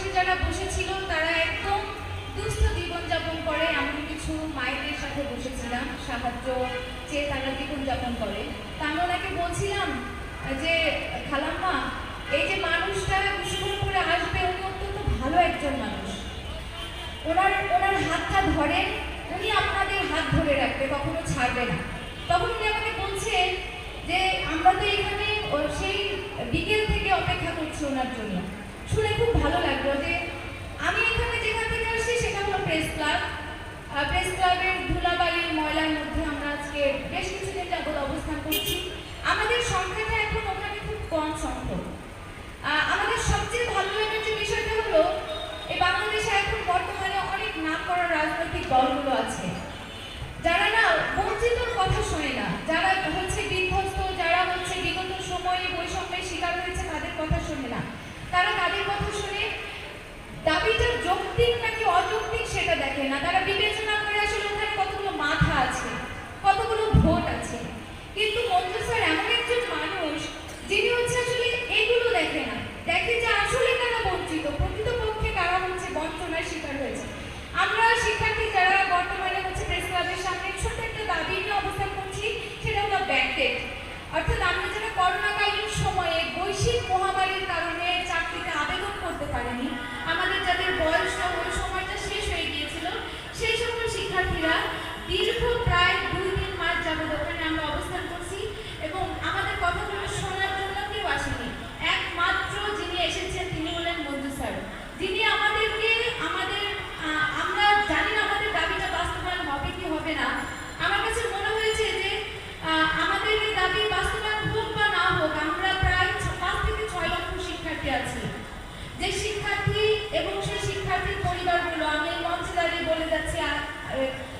সেখানে আমার পাশে যারা বসেছিল, তারা একদম দুস্থ জীবনযাপন করে, এমন কিছু মায়েদের সাথে বসেছিলাম, সাহায্য চেয়ে তারা জীবনযাপন করে। তা আমি ওনাকে বলছিলাম যে, খালাম্মা, এই যে মানুষটা বিস্ফোরণ করে আসবে, উনি অত্যন্ত ভালো একজন মানুষ। ওনার ওনার হাতটা ধরেন উনি আপনাদের হাত ধরে রাখবে, কখনো ছাড়বে না। তখন উনি আমাকে বলছেন যে, আমরা তো এখানে সেই বিকেল থেকে অপেক্ষা করছি ওনার জন্য। শুনে খুব ভালো লাগল যে আমি এখানে যেখান থেকে আসছি সেটা হলো প্রেস ক্লাব প্রেস ক্লাবের ধুলাবালির ময়লার মধ্যে আমরা আজকে বেশ কিছুদিন অবস্থান করছি। আমাদের সংখ্যাটা এখন ওখানে খুব কম সংখ্যক। আমাদের সবচেয়ে ভালো লাগার যে বিষয়টা হলো, এই বাংলাদেশে এখন বর্তমানে অনেক নাম করা রাজনৈতিক দলগুলো আছে। যারা না বঞ্চিতর কথা শোনে না। যারা হচ্ছে বিধ্বস্ত, যারা হচ্ছে বিগত সময়ে বৈষম্যের শিকার হয়েছে, তাদের কথা শোনে না। তারা তাদের কথা শুনে দাবিটা যৌক্তিক নাকি অযৌক্তিক সেটা দেখে না। তারা বিবেচনা It,